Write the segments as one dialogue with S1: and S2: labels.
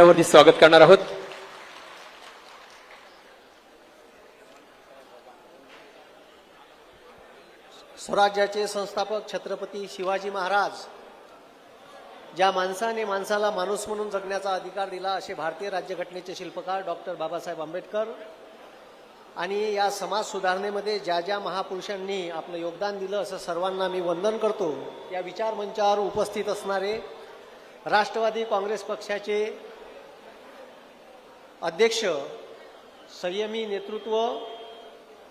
S1: व्यासपीठावरती स्वागत करणार आहोत.
S2: स्वराज्याचे संस्थापक छत्रपती शिवाजी महाराज ज्या माणसाने माणसाला माणूस म्हणून जगण्याचा अधिकार दिला असे भारतीय राज्यघटनेचे शिल्पकार डॉक्टर बाबासाहेब आंबेडकर. आणि या समाज सुधारणेमध्ये ज्या ज्या महापुरुषांनी आपलं योगदान दिलं असं सर्वांना मी वंदन करतो. या विचार मंचावर उपस्थित असणारे राष्ट्रवादी काँग्रेस पक्षाचे अध्यक्ष संयमी नेतृत्व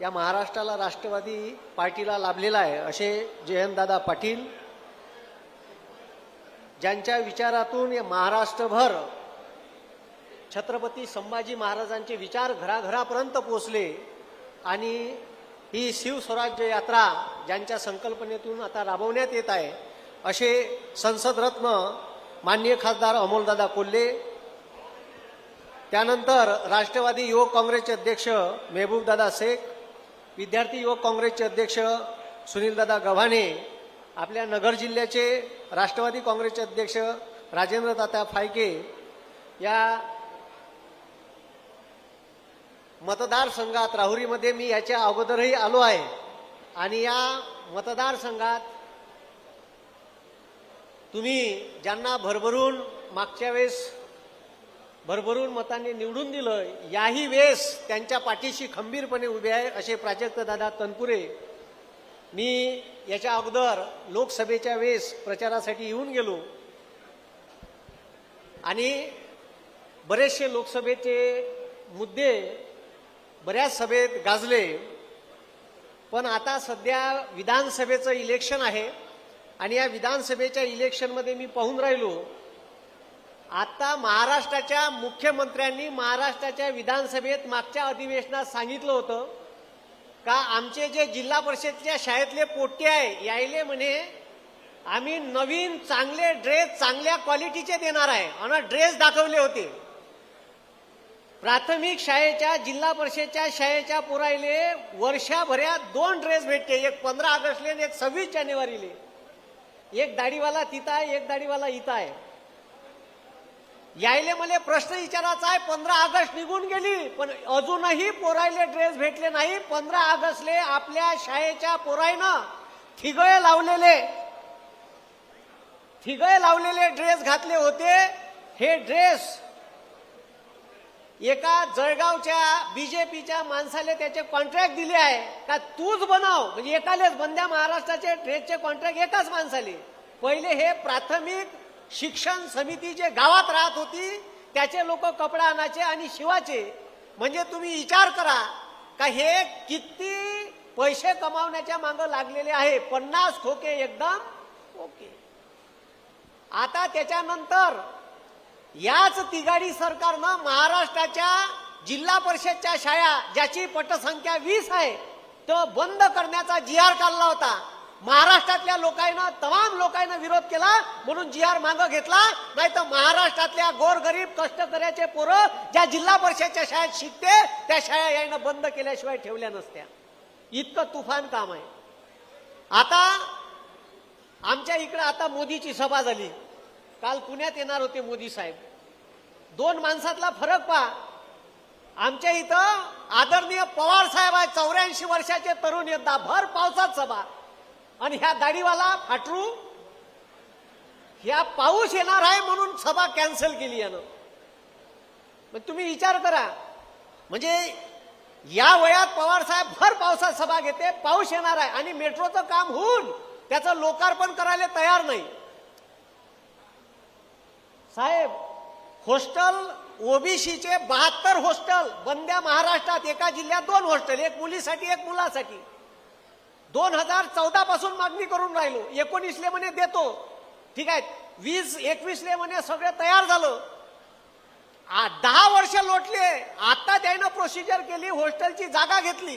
S2: या महाराष्ट्राला राष्ट्रवादी पार्टीला लाभलेला आहे असे जयंतदादा पाटील ज्यांच्या विचारातून या महाराष्ट्रभर छत्रपती संभाजी महाराजांचे विचार घराघरापर्यंत पोचले आणि ही शिवस्वराज्य यात्रा ज्यांच्या संकल्पनेतून आता राबवण्यात येत आहे असे संसदरत्न मान्य खासदार अमोलदादा कोल्हे त्यानंतर राष्ट्रवादी युवक काँग्रेसचे अध्यक्ष मेहबूबदादा शेख विद्यार्थी युवक काँग्रेसचे अध्यक्ष सुनीलदादा गव्हाणे आपल्या नगर जिल्ह्याचे राष्ट्रवादी काँग्रेसचे अध्यक्ष राजेंद्र तात्या फायके या मतदारसंघात राहुरीमध्ये मी याच्या अगोदरही आलो आहे. आणि या मतदारसंघात तुम्ही ज्यांना भरभरून मागच्या वेळेस भरभरून मतांनी निवडून दिलं. याही वेळेस त्यांच्या पाठीशी खंबीरपणे उभे आहे असे प्राजक्त दादा तनपुरे. मी याच्या अगोदर लोकसभेच्या वेस प्रचारासाठी येऊन गेलो. आणि बरेचसे लोकसभेचे मुद्दे बऱ्याच सभेत गाजले. पण आता सध्या विधानसभेचं इलेक्शन आहे. आणि या विधानसभेच्या इलेक्शनमध्ये मी पाहून राहिलो. आता महाराष्ट्राच्या मुख्यमंत्र्यांनी महाराष्ट्राच्या विधानसभेत मागच्या अधिवेशनात सांगितलं होतं का आमचे जे जिल्हा परिषदच्या शाळेतले पोट्टे आहे यायले म्हणे आम्ही नवीन चांगले ड्रेस चांगल्या क्वालिटीचे देणार आहे. आणि ड्रेस दाखवले होते. प्राथमिक शाळेच्या जिल्हा परिषदच्या शाळेच्या पुरायले वर्षाभरात दोन ड्रेस भेटते एक पंधरा ऑगस्टले आणि एक सव्वीस जानेवारीले. एक दाढीवाला तिथं आहे एक दाढीवाला इथं आहे. यायले मला प्रश्न विचारायचा आहे पंधरा ऑगस्ट निघून गेली पण अजूनही पोरायले ड्रेस भेटले नाही. पंधरा ऑगस्टले आपल्या शाळेच्या पोरायनं ठिगळे लावलेले. ठिगळे लावलेले ड्रेस घातले होते. हे ड्रेस एका जळगावच्या बीजेपीच्या माणसाने त्याचे कॉन्ट्रॅक्ट दिले आहे. का तूच बनाव? म्हणजे एकालेच बंद्या महाराष्ट्राचे ड्रेसचे कॉन्ट्रॅक्ट एकाच माणसाले. पहिले हे प्राथमिक शिक्षण समिती जे गावात राहत होती त्याचे लोक कपडा आणायचे आणि शिवाचे म्हणजे तुम्ही विचार करा का हे किती पैसे कमावण्याच्या मागं लागलेले आहे? पन्नास खोके एकदम ओके. आता त्याच्यानंतर याच तिगाडी सरकारनं महाराष्ट्राच्या जिल्हा परिषदच्या शाळा ज्याची पटसंख्या वीस आहे तो बंद करण्याचा जी आर काढला होता. महाराष्ट्रातल्या लोकांना तमाम लोकांना विरोध केला म्हणून जी आर मागं घेतला. नाही तर महाराष्ट्रातल्या गोरगरीब कष्टकऱ्याचे पोरं ज्या जिल्हा परिषदच्या शाळेत शिकते त्या शाळा यायनं बंद केल्याशिवाय ठेवल्या नसत्या. इतकं तुफान काम आहे. आता आमच्या इकडे आता मोदीची सभा झाली. काल पुण्यात येणार होते मोदी साहेब. दोन माणसातला फरक पहा. आमच्या इथं आदरणीय पवार साहेब आहे चौऱ्याऐंशी वर्षाचे तरुण योद्धा भर पावसात सभा. आणि ह्या दाढीवाला फाटरू? ह्या पाऊस येणार आहे म्हणून सभा कॅन्सल केली यानं. मग तुम्ही विचार करा. म्हणजे या वयात पवार साहेब भर पावसात सभा घेते पाऊस येणार आहे आणि मेट्रोचं काम होऊन त्याचं लोकार्पण करायला तयार नाही. साहेब हॉस्टेल ओबीसीचे बहात्तर हॉस्टेल बंद्या महाराष्ट्रात एका जिल्ह्यात दोन हॉस्टेल एक मुलीसाठी एक मुलासाठी. दोन हजार चौदा पासून मागणी करून राहिलो. एकोणीसले म्हणे देतो. ठीक आहे. वीस एकवीसले म्हणे सगळं तयार झालं. आ- दहा वर्ष लोटले. आता त्यानं प्रोसिजर केली हॉस्टेलची जागा घेतली.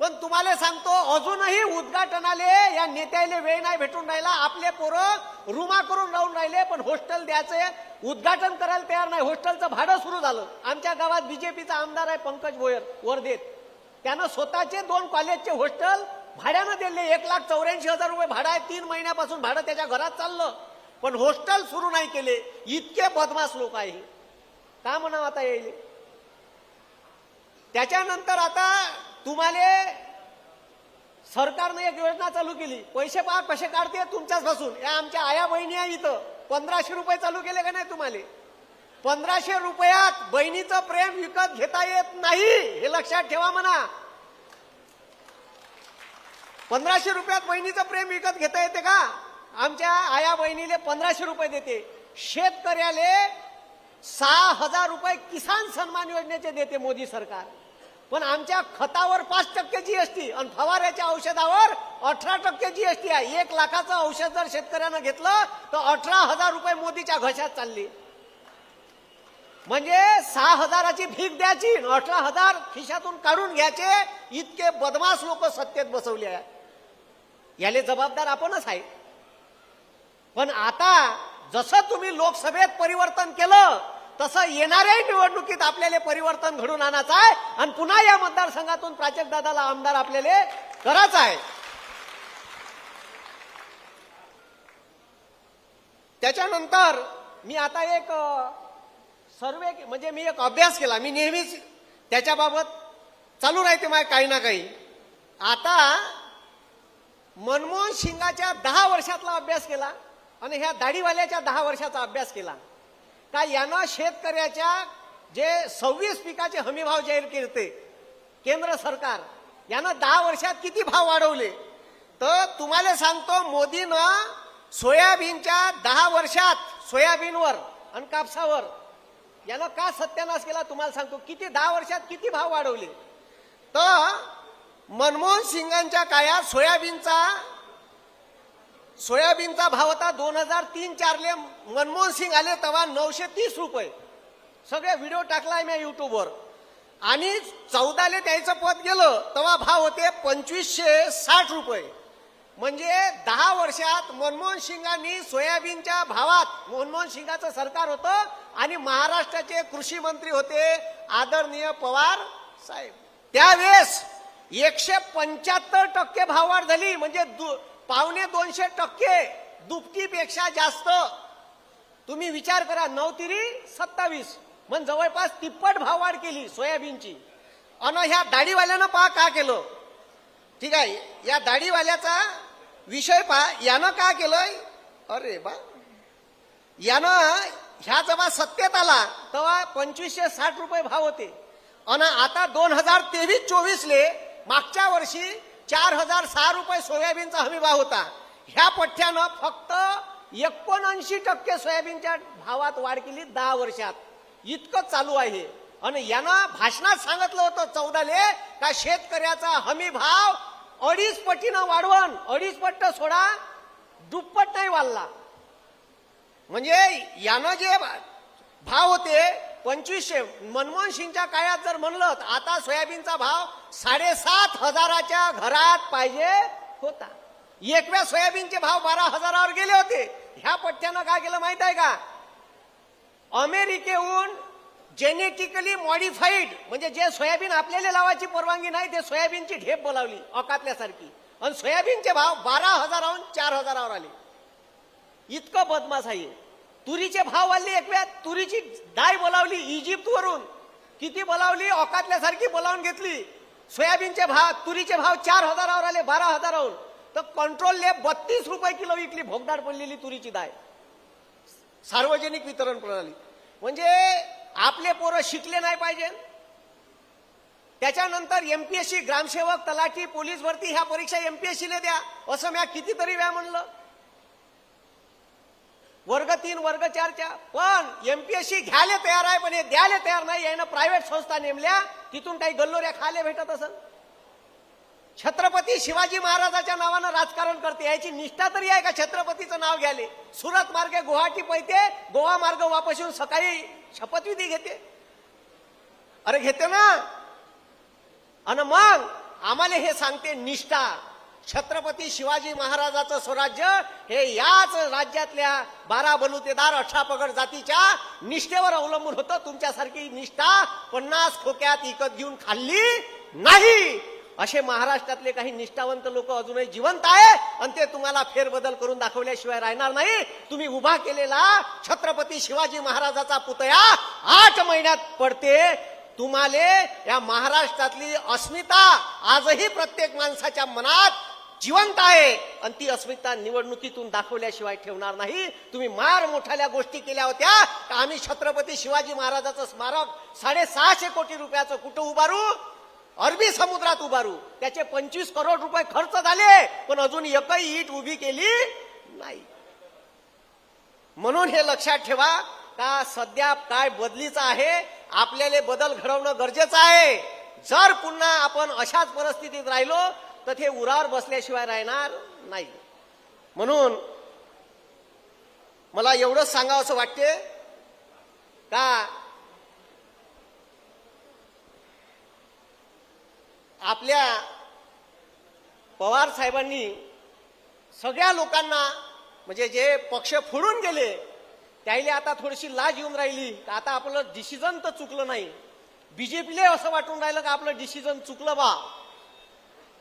S2: पण तुम्हाला सांगतो अजूनही उद्घाटनाले या नेत्याले वेळ नाही भेटून राहिला. आपले पोरं रुमा करून राहून राहिले पण हॉस्टेल द्यायचे उद्घाटन करायला तयार नाही. हॉस्टेलचं भाडं सुरू झालं. आमच्या गावात बीजेपीचा आमदार आहे पंकज भोयर वर्धेत. त्यानं स्वतःचे दोन कॉलेजचे हॉस्टेल भाड्यानं दिले एक लाख चौऱ्याऐंशी हजार रुपये भाडं आहे. तीन महिन्यापासून भाडं त्याच्या घरात चाललं. पण हॉस्टेल सुरू नाही केले. इतके बदमाश लोक आहे का म्हणावं आता येईल त्याच्यानंतर आता तुम्हाला सरकारने एक योजना चालू केली. पैसे पहा कसे काढते तुमच्यापासून. या आमच्या आया बहिणी आहे इथं. पंधराशे रुपये चालू केले का नाही तुम्हाला? पंधराशे रुपयात बहिणीचं प्रेम विकत घेता येत नाही. हे लक्षात ठेवा म्हणा. पंधराशे रुपयात बहिणीचं प्रेम विकत घेता येते का? आमच्या आया बहिणीले पंधराशे रुपये देते. शेतकऱ्याले सहा हजार रुपये किसान सन्मान योजनेचे देते मोदी सरकार. पण आमच्या खतावर पाच टक्के जीएसटी आणि फवाऱ्याच्या औषधावर अठरा टक्के जीएसटी आहे. एक लाखाचं औषध जर शेतकऱ्यानं घेतलं तर अठरा हजार रुपये मोदीच्या घशात चालली. म्हणजे सहा हजाराची भीक द्यायची अठरा हजार खिशातून काढून घ्यायचे इतके बदमाश लोक सत्तेत बसवले आहे याले जबाबदार आपणच आहे. पण आता जसं तुम्ही लोकसभेत परिवर्तन केलं तसं येणाऱ्या निवडणुकीत आपल्याला परिवर्तन घडून आणायचं आहे आणि पुन्हा या मतदारसंघातून प्राजक्त दादाला आमदार आपल्याला करायचं आहे. त्याच्यानंतर मी आता एक सर्वे म्हणजे मी एक अभ्यास केला. मी नेहमीच त्याच्याबाबत चालू राहते माझ्या काही ना काही. आता मनमोहन सिंगाच्या दहा वर्षातला अभ्यास केला आणि ह्या दाढीवाल्याच्या दहा वर्षाचा अभ्यास केला. का यानं शेतकऱ्याच्या जे सव्वीस पिकाचे हमीभाव जाहीर केले केंद्र सरकार यानं दहा वर्षात किती भाव वाढवले? तर तुम्हाला सांगतो मोदीनं सोयाबीनच्या दहा वर्षात सोयाबीनवर आणि कापसावर यानं का सत्यानाश केला? तुम्हाला सांगतो किती दहा वर्षात किती भाव वाढवले? तर मनमोहन सिंगांच्या काळात सोयाबीनचा सोयाबीनचा भाव होता दोन हजार तीन चारले मनमोहन सिंग आले तेव्हा नऊशे तीस रुपये. सगळे व्हिडिओ टाकलाय मी युट्यूबवर. आणि चौदाले त्याचं पद गेलं तेव्हा भाव होते पंचवीसशे साठ रुपये. म्हणजे दहा वर्षात मनमोहन सिंगांनी सोयाबीनच्या भावात मनमोहन सिंगाचं सरकार होतं आणि महाराष्ट्राचे कृषी मंत्री होते आदरणीय पवार साहेब. त्यावेळेस एकशे पंच्याहत्तर टक्के भाववाढ झाली. म्हणजे दु- पावणे दोनशे टक्के दुपटीपेक्षा जास्त. तुम्ही विचार करा नऊ तिरी सत्तावीस. म्हणजे जवळपास तिप्पट भाववाढ केली सोयाबीनची. अन ह्या दाढीवाल्यानं पहा का केलं? ठीक आहे या दाढीवाल्याचा विषय पहा. यानं का केलंय? अरे बा. यानं ह्या जेव्हा सत्तेत आला तेव्हा पंचवीसशे साठ रुपये भाव होते. अन आता दोन हजार तेवीस चोवीसले मागच्या वर्षी चार हजार सहा रुपये सोयाबीनचा हमी भाव होता. ह्या पठ्ठ्यानं फक्त एकोणऐंशी टक्के सोयाबीनच्या भावात वाढ केली दहा वर्षात. इतकं चालू आहे. आणि यानं भाषणात सांगितलं होतं चौदाले का शेतकऱ्याचा हमी भाव अडीच पटीनं वाढवण अडीच पट्ट सोडा दुप्पट नाही वाढला. म्हणजे यानं जे भाव होते पंचवीसशे मनमोहन सिंगच्या काळात जर म्हणलं तर आता सोयाबीनचा भाव साडेसात हजाराच्या घरात पाहिजे होता. एकव्या सोयाबीनचे भाव बारा हजारावर गेले होते. ह्या पट्ट्यानं काय केलं माहीत आहे का? अमेरिकेहून जेनेटिकली मॉडिफाईड म्हणजे जे सोयाबीन आपल्याला लावायची परवानगी नाही ते सोयाबीनची ढेप बोलावली अकातल्यासारखी आणि सोयाबीनचे भाव बारा हजाराहून चार हजारावर आले. इतकं बदमाश आहे तुरीचे भाव वाढले एक तुरीची डाय बोलावली इजिप्त वरून किती बोलावली? औकातल्यासारखी बोलावून घेतली. सोयाबीनचे भाव तुरीचे भाव चार हजारावर आले बारा हजारावर. तर कंट्रोलने बत्तीस रुपये किलो विकली भोगदाड पडलेली तुरीची डाय सार्वजनिक वितरण प्रणाली. म्हणजे आपले पोरं शिकले नाही पाहिजे. त्याच्यानंतर एमपीएससी ग्रामसेवक तलाठी पोलीस भरती ह्या परीक्षा एमपीएससीने द्या. असं म्या कितीतरी वेळा म्हणलं. वर्ग तीन वर्ग चारच्या पण एमपीएससी घ्यायला तयार आहे पण हे द्यायला तयार नाही. यानं प्रायव्हेट संस्था नेमल्या तिथून काही गल्लोऱ्या खायला भेटत असेल छत्रपती शिवाजी महाराजाच्या नावानं राजकारण करते. याची निष्ठा तरी आहे का छत्रपतीचं नाव घ्याले सुरत मार्गे गुवाहाटी पैते गोवा मार्ग वापस येऊन सकाळी शपथविधी घेते. अरे घेते ना. आणि मग आम्हाला हे सांगते निष्ठा. छत्रपती शिवाजी महाराजाचं स्वराज्य हे याच राज्यातल्या बारा बलुतेदार अठरापगड जातीच्या निष्ठेवर अवलंबून होतं. तुमच्यासारखी निष्ठा पन्नास खोक्यात विकत घेऊन खाल्ली नाही. असे महाराष्ट्रातले काही निष्ठावंत लोक अजूनही जिवंत आहे आणि ते तुम्हाला फेरबदल करून दाखवल्याशिवाय राहणार नाही. तुम्ही उभा केलेला छत्रपती शिवाजी महाराजाचा पुतळा आठ महिन्यात पडते. तुम्हाला या महाराष्ट्रातली अस्मिता आजही प्रत्येक माणसाच्या मनात जिवंत आहे. आणि ती अस्मिता निवडणुकीतून दाखवल्याशिवाय ठेवणार नाही. तुम्ही मार मोठाल्या गोष्टी केल्या होत्या. आम्ही छत्रपती शिवाजी महाराजाचं स्मारक साडेसहाशे कोटी रुपयाचं कुठं उभारू? अरबी समुद्रात उभारू. त्याचे पंचवीस करोड रुपये खर्च झाले. पण अजून एकही ईट उभी केली नाही. म्हणून हे लक्षात ठेवा का सध्या काय बदलीचं आहे? आपल्याला बदल घडवणं गरजेचं आहे. जर पुन्हा आपण अशाच परिस्थितीत राहिलो तर ते उरावर बसल्याशिवाय राहणार नाही. म्हणून मला एवढंच सांगावं असं वाटते का आपल्या पवार साहेबांनी सगळ्या लोकांना म्हणजे जे पक्ष फोडून गेले त्याला आता थोडीशी लाज येऊन राहिली. तर आता आपलं डिसिजन तर चुकलं नाही. बीजेपीला असं वाटून राहिलं का आपलं डिसिजन चुकलं बा?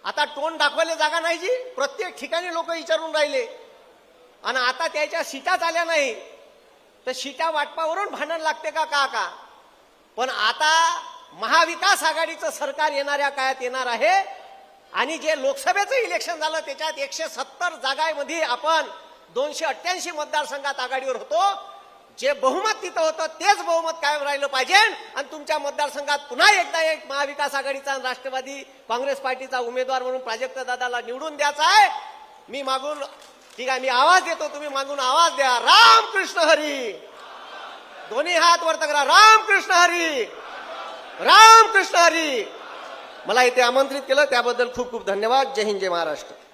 S2: आता तोंड दाखवायला जागा नाही जी? प्रत्येक ठिकाणी लोक विचारून राहिले. आणि आता त्याच्या सीटाच आल्या नाही. तर सीटा वाटपावरून भांडण लागते का का का? पण आता महाविकास आघाडीचं सरकार येणाऱ्या काळात येणार आहे. आणि जे लोकसभेचं इलेक्शन झालं त्याच्यात एकशे सत्तर जागांमध्ये आपण दोनशे अठ्ठ्याऐंशी मतदारसंघात आघाडीवर होतो. जे बहुमत तिथं होतं तेच बहुमत कायम राहिलं पाहिजे. आणि तुमच्या मतदारसंघात पुन्हा एकदा एक महाविकास आघाडीचा राष्ट्रवादी काँग्रेस पार्टीचा उमेदवार म्हणून प्राजक्त दादाला निवडून द्यायचा आहे. मी मागून ठीक आहे मी आवाज देतो तुम्ही मागून आवाज द्या. रामकृष्ण हरी. दोन्ही हात वर करा रामकृष्ण हरी. रामकृष्ण हरी. मला इथे आमंत्रित केलं त्याबद्दल खूप खूप धन्यवाद. जय हिंद जय महाराष्ट्र.